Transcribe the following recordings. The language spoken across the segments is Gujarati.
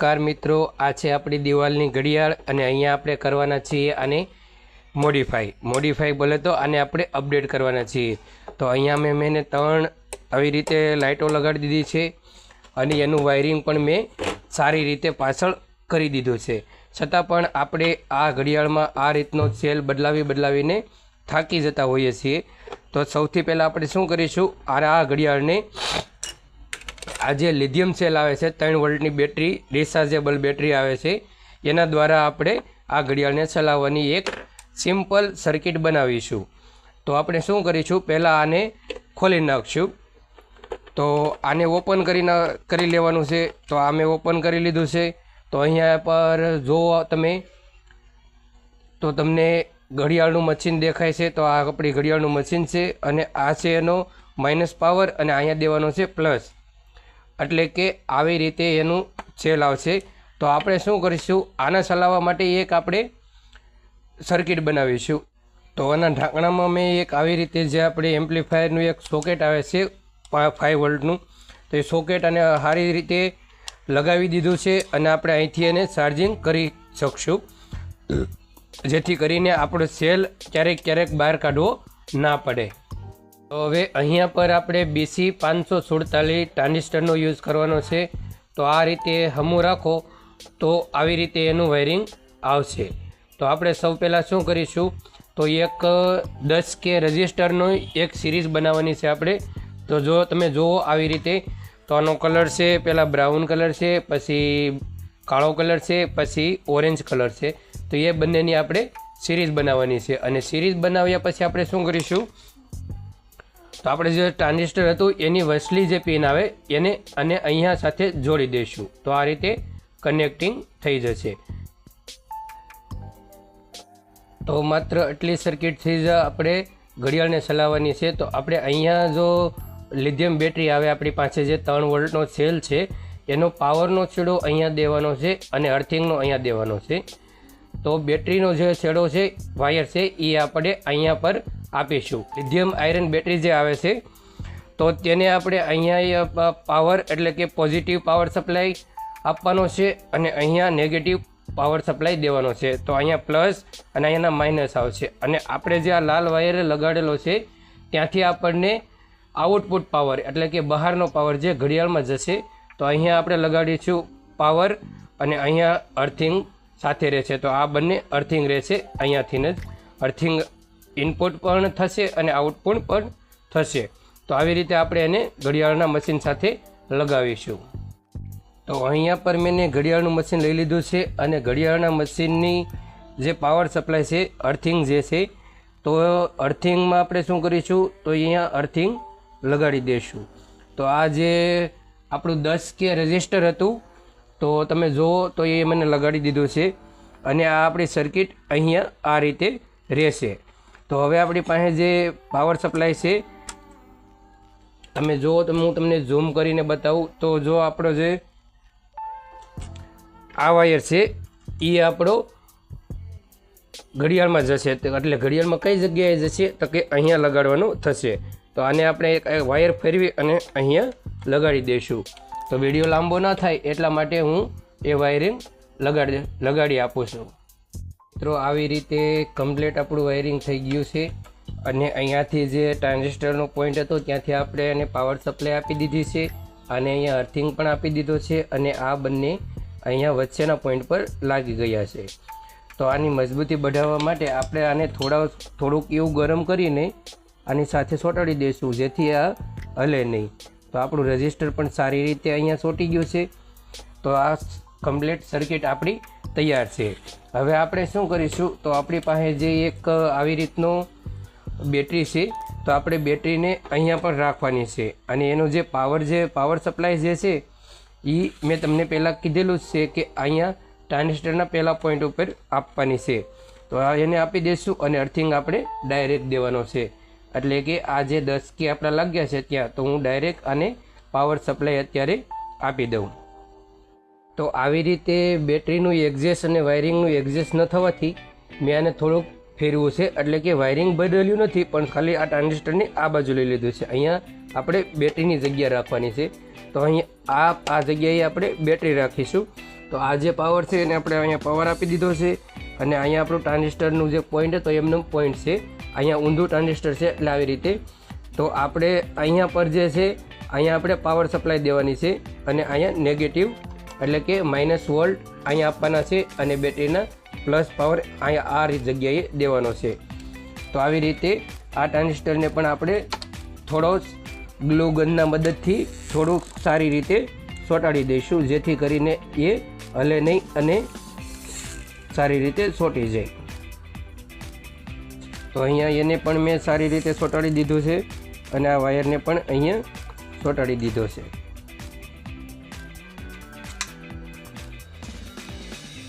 નમસ્કાર મિત્રો, આ છે આપણી દિવાલની ઘડિયાળ અને અહીંયા આપણે કરવાના છીએ આને મોડિફાઈ મોડિફાઈ બોલે તો આને આપણે અપડેટ કરવાના છીએ. તો અહીંયા મેં મેં ત્રણ આવી રીતે લાઇટો લગાડી દીધી છે અને એનું વાયરિંગ પણ મેં સારી રીતે પાછળ કરી દીધું છે. છતાં પણ આપણે આ ઘડિયાળમાં આ રીતનો સેલ બદલાવી બદલાવીને થાકી જતા હોઈએ છીએ. તો સૌથી પહેલાં આપણે શું કરીશું? આ ઘડિયાળને આ જે લિથિયમ સેલ આવે છે, ત્રણ વોલ્ટની બેટરી રિચાર્જેબલ બેટરી આવે છે, એના દ્વારા આપણે આ ઘડિયાળને ચલાવવાની એક સિમ્પલ સર્કિટ બનાવીશું. તો આપણે શું કરીશું? પહેલાં આને ખોલી નાખશું. તો આને ઓપન કરીના કરી લેવાનું છે. તો આ મેં ઓપન કરી લીધું છે. તો અહીંયા પર જો તમે, તો તમને ઘડિયાળનું મશીન દેખાય છે, તો આ આપણી ઘડિયાળનું મશીન છે અને આ છે એનો માઇનસ પાવર અને અહીંયા દેવાનો છે પ્લસ એટલે કે આવી રીતે એનું સેલ આવશે. તો આપણે શું કરીશું? આના ચલાવવા માટે એક આપણે સર્કિટ બનાવીશું. તો આના ઢાંકણામાં મેં એક આવી રીતે જે આપણે એમ્પ્લીફાયરનું એક સોકેટ આવે છે ફાઇવ વોલ્ટનું, તો એ સોકેટ અને સારી રીતે લગાવી દીધું છે અને આપણે અહીંથી એને ચાર્જિંગ કરી શકશું. જેથી કરીને આપણો સેલ ક્યારેક ક્યારેક બહાર કાઢવો ના પડે. તો હવે અહીંયા પર આપણે બીસી પાંચસો સુડતાલીસ ટ્રાન્ઝિસ્ટરનો યુઝ કરવાનો છે. તો આ રીતે હમું રાખો તો આવી રીતે એનું વાયરિંગ આવશે. તો આપણે સૌ પહેલાં શું કરીશું? તો એક દસ કે રજિસ્ટરનો એક સિરીઝ બનાવવાની છે આપણે. તો જો તમે જુઓ આવી રીતે, તો આનો કલર છે, પહેલાં બ્રાઉન કલર છે, પછી કાળો કલર છે, પછી ઓરેન્જ કલર છે. તો એ બંનેની આપણે સિરીઝ બનાવવાની છે. અને સિરીઝ બનાવ્યા પછી આપણે શું કરીશું? તો આપણે જે ટ્રાન્ઝિસ્ટર હતું, એની વસલી જે પિન આવે, એને અને અહીંયા સાથે જોડી દઈશું. તો આ રીતે કનેક્ટિંગ થઈ જશે. તો માત્ર આટલી સર્કિટથી જ આપણે ઘડિયાળને ચલાવવાની છે. તો આપણે અહીંયા જો લિથિયમ બેટરી આવે, આપણી પાસે જે ત્રણ વોલ્ટનો સેલ છે, એનો પાવરનો છેડો અહીંયા દેવાનો છે અને અર્થિંગનો અહીંયા દેવાનો છે. તો બેટરીનો જે છેડો છે વાયર છે, એ આપણે અહીંયા પર આપીશું. લિથિયમ આયરન બેટરી જે આવે છે, તો તેને આપણે અહીંયા પાવર એટલે કે પોઝિટિવ પાવર સપ્લાય આપવાનો છે અને અહીંયા નેગેટિવ પાવર સપ્લાય દેવાનો છે. તો અહીંયા પ્લસ અને અહીંયાના માઇનસ આવશે. અને આપણે જે આ લાલ વાયર લગાડેલો છે, ત્યાંથી આપણને આઉટપુટ પાવર એટલે કે બહારનો પાવર જે ઘડિયાળમાં જશે, તો અહીંયા આપણે લગાડીશું પાવર અને અહીંયા અર્થિંગ સાથે રહેશે. તો આ બંને અર્થિંગ રહેશે અહીંયાથી જ. અર્થિંગ ઇનપુટ પણ થશે અને આઉટપુટ પણ થશે. તો આવી રીતે આપણે એને ઘડિયાળના મશીન સાથે લગાવીશું. તો અહીંયા પર મેં ઘડિયાળનું મશીન લઈ લીધું છે અને ઘડિયાળના મશીનની જે પાવર સપ્લાય છે અર્થિંગ જે છે, તો અર્થિંગમાં આપણે શું કરીશું? તો અહીંયા અર્થિંગ લગાડી દઈશું. તો આ જે આપણું દસ કે રજિસ્ટર હતું, તો તમે જુઓ, તો એ મને લગાડી દીધું છે. અને આ આપણી સર્કિટ અહીંયા આ રીતે રહેશે. તો હવે આપણી પાસે જે પાવર સપ્લાય છે, તમે જુઓ તો હું તમને ઝૂમ કરીને બતાવું. તો જો આપણો જે આ વાયર છે એ આપણો ઘડિયાળમાં જશે. એટલે ઘડિયાળમાં કઈ જગ્યાએ જશે? તો કે અહીંયા લગાડવાનું થશે. તો આને આપણે એક વાયર ફેરવી અને અહીંયા લગાડી દઈશું. તો વીડિયો લાંબો ના થાય, એટલા માટે હું એ વાયરિંગ લગાડી લગાડી આપું છું. મિત્રો, આવી રીતે કમ્પ્લીટ આપણું વાયરિંગ થઈ ગયું છે. અને અહીંયાથી જે ટ્રાન્ઝિસ્ટરનો પોઈન્ટ હતો, ત્યાંથી આપણે એને પાવર સપ્લાય આપી દીધી છે. અને અહીંયા અર્થિંગ પણ આપી દીધો છે અને આ બંને અહીંયા વચ્ચેના પોઈન્ટ પર લાગી ગયા છે. તો આની મજબૂતી બઢાવવા માટે આપણે આને થોડા થોડુંક એવું ગરમ કરીને આની સાથે સોટાડી દઈશું, જેથી આ હલે નહીં. તો આપણું રજિસ્ટર પણ સારી રીતે અહીંયા સોટી ગયું છે. તો આ કમ્પ્લીટ સર્કિટ આપણી તૈયાર છે. હવે આપણે શું કરીશું? તો આપણી પાસે જે એક આવી રીતનો બેટરી છે, તો આપણે બેટરીને અહીંયા પણ રાખવાની છે. અને એનો જે પાવર જે, પાવર સપ્લાય જે છે એ મેં તમને પહેલાં કીધેલું જ છે કે અહીંયા ટ્રાન્ઝિસ્ટરના પહેલાં પોઈન્ટ ઉપર આપવાની છે. તો એને આપી દઈશું અને અર્થિંગ આપણે ડાયરેક્ટ દેવાનો છે. એટલે કે આ જે દસ કે આપણા લાગ્યા છે ત્યાં, તો હું ડાયરેક્ટ અને પાવર સપ્લાય અત્યારે આપી દઉં. તો આવી રીતે બેટરીનું એક્ઝેસ અને વાયરિંગનું એક્ઝેસ ન થવાથી મેં આને થોડુંક ફેરવું છે. એટલે કે વાયરિંગ બદલ્યું નથી, પણ ખાલી આ ટ્રાન્ઝિસ્ટરની આ બાજુ લઈ લીધું છે. અહીંયા આપણે બેટરીની જગ્યા રાખવાની છે. તો અહીં આ આ જગ્યાએ આપણે બેટરી રાખીશું. તો આ જે પાવર છે એને આપણે અહીંયા પાવર આપી દીધો છે. અને અહીંયા આપણું ટ્રાન્ઝિસ્ટરનું જે પોઈન્ટ હતો એમનું પોઈન્ટ છે. અહીંયા ઊંધું ટ્રાન્ઝિસ્ટર છે, એટલે આવી રીતે. તો આપણે અહીંયા પર જે છે, અહીંયા આપણે પાવર સપ્લાય દેવાની છે. અને અહીંયા નેગેટિવ એટલે કે માઇનસ વોલ્ટ અહીંયા આપવાના છે અને બેટરીના પ્લસ પાવર અહીંયા આ જગ્યાએ દેવાનો છે. તો આવી રીતે આ ટ્રાન્ઝિસ્ટરને પણ આપણે થોડો ગ્લુ ગનના મદદથી થોડુંક સારી રીતે ચોંટાડી દઈશું, જેથી કરીને એ હલે નહીં અને સારી રીતે ચોંટી જાય. તો અહીંયા એને પણ મેં સારી રીતે ચોંટાડી દીધું છે અને આ વાયરને પણ અહીંયા ચોંટાડી દીધો છે.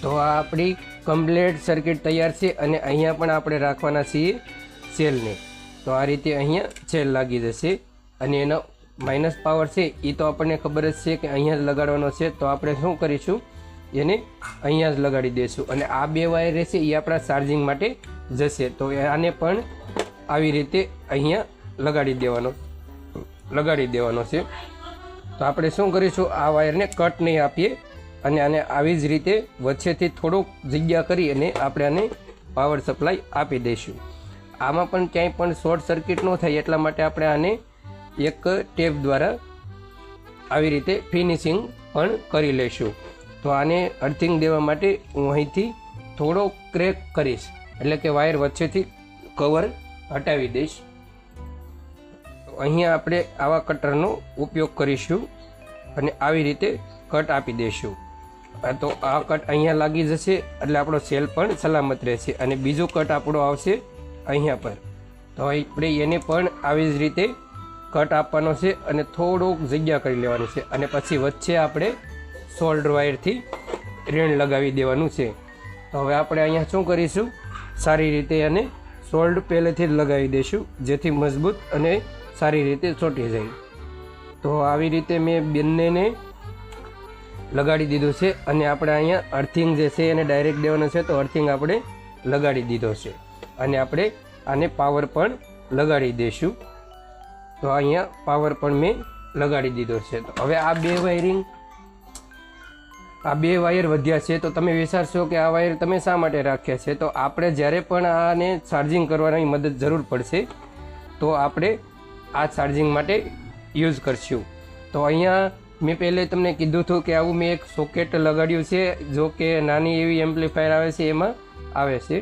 તો આ આપણી કમ્પ્લેટ સર્કિટ તૈયાર છે અને અહીંયા પણ આપણે રાખવાના છીએ સેલને તો આ રીતે અહીંયા સેલ લાગી જશે અને એનો માઇનસ પાવર છે એ તો આપણને ખબર જ છે કે અહીંયા જ લગાડવાનો છે. તો આપણે શું કરીશું? એને અહીંયા જ લગાડી દઈશું અને આ બે વાયર રહેશે, એ આપણા ચાર્જિંગ માટે જશે. તો આને પણ આવી રીતે અહીંયા લગાડી દેવાનો લગાડી દેવાનો છે. તો આપણે શું કરીશું? આ વાયરને કટ નહીં આપીએ. અને આને આવી જ રીતે વચ્ચેથી થોડુંક જગ્યા કરી અને આપણે આને પાવર સપ્લાય આપી દઈશું. આમાં પણ ક્યાંય પણ શોર્ટ સર્કિટ ન થાય એટલા માટે આપણે આને એક ટેપ દ્વારા આવી રીતે ફિનિશિંગ પણ કરી લઈશું. તો આને અર્થિંગ દેવા માટે હું અહીંથી થોડો ક્રેક કરીશ. એટલે કે વાયર વચ્ચેથી કવર હટાવી દઈશ. અહીંયા આપણે આવા કટરનો ઉપયોગ કરીશું અને આવી રીતે કટ આપી દઈશું. તો આ કટ અહીંયા લાગી જશે, એટલે આપણો સેલ પણ સલામત રહેશે. અને બીજો કટ આપણો આવશે અહીંયા પર. તો આપણે એને પણ આવી જ રીતે કટ આપવાનો છે અને થોડોક જગ્યા કરી લેવાની છે. અને પછી વચ્ચે આપણે શોલ્ડર વાયરથી રેણ લગાવી દેવાનું છે. તો હવે આપણે અહીંયા શું કરીશું? સારી રીતે એને સોલ્ડ પહેલેથી જ લગાવી દઈશું, જેથી મજબૂત અને સારી રીતે ચોંટી જાય. તો આવી રીતે મેં બંનેને લગાડી દીધું છે અને આપણે અહીંયા અર્થિંગ જે છે એને ડાયરેક્ટ દેવાનો છે તો અર્થિંગ આપણે લગાડી દીધો છે. અને આપણે આને પાવર પણ લગાડી દઈશું. તો અહીંયા પાવર પણ મેં લગાડી દીધો છે. તો હવે આ બે વાયરિંગ આ બે વાયર વધ્યા છે. તો તમે વિચારશો કે આ વાયર તમે શા માટે રાખ્યા છે? તો આપણે જ્યારે પણ આને ચાર્જિંગ કરવાની મદદ જરૂર પડશે, તો આપણે આ ચાર્જિંગ માટે યુઝ કરશું. તો અહીંયા મેં પહેલે તમને કીધું હતું કે આવું મેં એક સોકેટ લગાડ્યું છે, જો કે નાની એવી એમ્પ્લીફાયર આવે છે, એમાં આવે છે.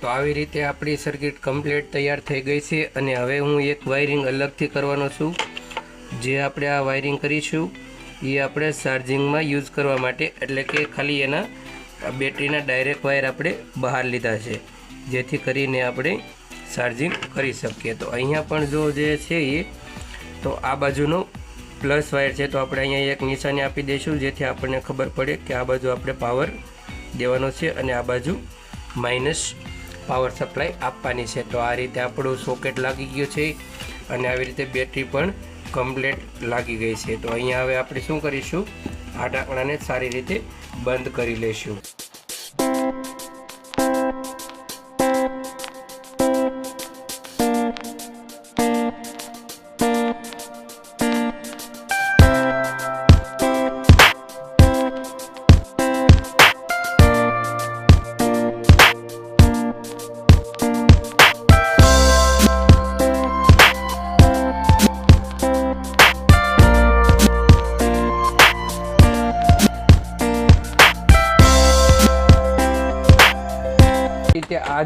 તો આવી રીતે આપણી સર્કિટ કમ્પ્લીટ તૈયાર થઈ ગઈ છે અને હવે હું એક વાયરિંગ અલગથી કરવાનો છું. જે આપણે આ વાયરિંગ કરીશું, એ આપણે ચાર્જિંગમાં યુઝ કરવા માટે, એટલે કે ખાલી એના બેટરીના ડાયરેક્ટ વાયર આપણે બહાર લીધા છે, જેથી કરીને આપણે ચાર્જિંગ કરી શકીએ. તો અહીંયા પણ જો જે છે એ, તો આ બાજુનો પ્લસ વાયર છે, તો આપણે અહીંયા એક નિશાની આપી દઈશું, જેથી આપણને ખબર પડે કે આ બાજુ આપણે પાવર દેવાનો છે અને આ બાજુ માઇનસ પાવર સપ્લાય આપવાની છે. તો આ રીતે આપણું સોકેટ લાગી ગયું છે અને આવી રીતે બેટરી પણ કમ્પ્લેટ લાગી ગઈ છે. તો અહીંયા હવે આપણે શું કરીશું? આ ઢાંકણાને સારી રીતે બંધ કરી લઈશું.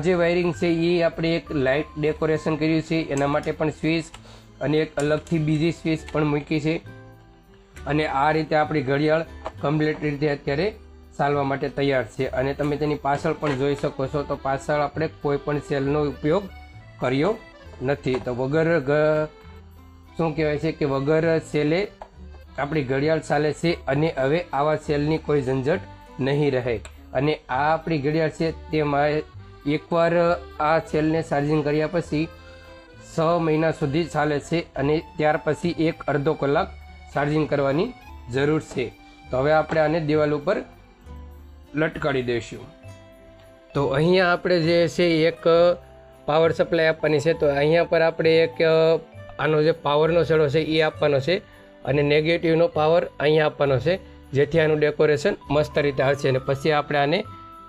જે વાયરિંગ છે એ આપણે એક લાઇટ ડેકોરેશન કર્યું છે, એના માટે પણ સ્વિચ અને એક અલગથી બીજી સ્વિચ પણ મૂકી છે. અને આ રીતે આપણી ઘડિયાળ કમ્પ્લીટ રીતે અત્યારે ચાલવા માટે તૈયાર છે. અને તમે તેની પાછળ પણ જોઈ શકો છો, તો પાછળ આપણે કોઈ પણ સેલનો ઉપયોગ કર્યો નથી. તો વગર શું કહેવાય છે કે વગર સેલે આપણી ઘડિયાળ ચાલે છે અને હવે આવા સેલની કોઈ ઝંઝટ નહીં રહે. અને આ આપણી ઘડિયાળ છે તેમાં એકવાર આ સેલને ચાર્જિંગ કર્યા પછી છ મહિના સુધી ચાલે છે અને ત્યાર પછી એક અડધો કલાક ચાર્જિંગ કરવાની જરૂર છે. તો હવે આપણે આને દિવાલ ઉપર લટકાડી દઈશું. તો અહીંયા આપણે જે છે એક પાવર સપ્લાય આપવાની છે. તો અહીંયા પર આપણે એક આનો જે પાવરનો છેડો છે એ આપવાનો છે અને નેગેટિવનો પાવર અહીંયા આપવાનો છે. જેથી આનું ડેકોરેશન મસ્ત રીતે હશે અને પછી આપણે આને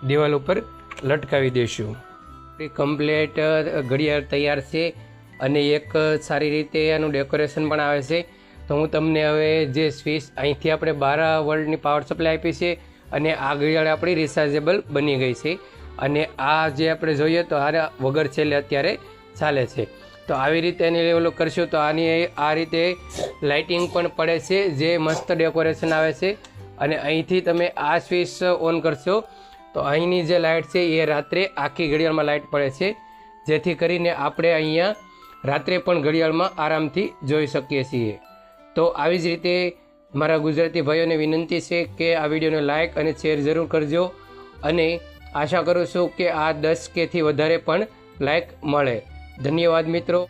દિવાલ ઉપર લટકાવી દઈશું કમ્પ્લેટ ઘડિયાળ તૈયાર છે અને એક સારી રીતે એનું ડેકોરેશન પણ આવે છે. તો હું તમને હવે જે સ્વિચ અહીંથી આપણે બારા વર્લ્ડની પાવર સપ્લાય આપી છે અને આ ઘડિયાળ આપણી રિચાર્જેબલ બની ગઈ છે. અને આ જે આપણે જોઈએ તો આ વગર છેલ્લે અત્યારે ચાલે છે. તો આવી રીતે એની લેવલો કરશું તો આની આ રીતે લાઇટિંગ પણ પડે છે, જે મસ્ત ડેકોરેશન આવે છે. અને અહીંથી તમે આ સ્વિચ ઓન કરશો તો અહીંની જે લાઇટ છે એ રાત્રે આખી ઘડિયાળમાં લાઇટ પડે છે. જેથી કરીને આપણે અહીંયા રાત્રે પણ ઘડિયાળમાં આરામથી જોઈ શકીએ છીએ. તો આવી જ રીતે મારા ગુજરાતી ભાઈઓને વિનંતી છે કે આ વિડીયોને લાઇક અને શેર જરૂર કરજો. અને આશા કરું છું કે આ દસ કેથી વધારે પણ લાઇક મળે. ધન્યવાદ મિત્રો.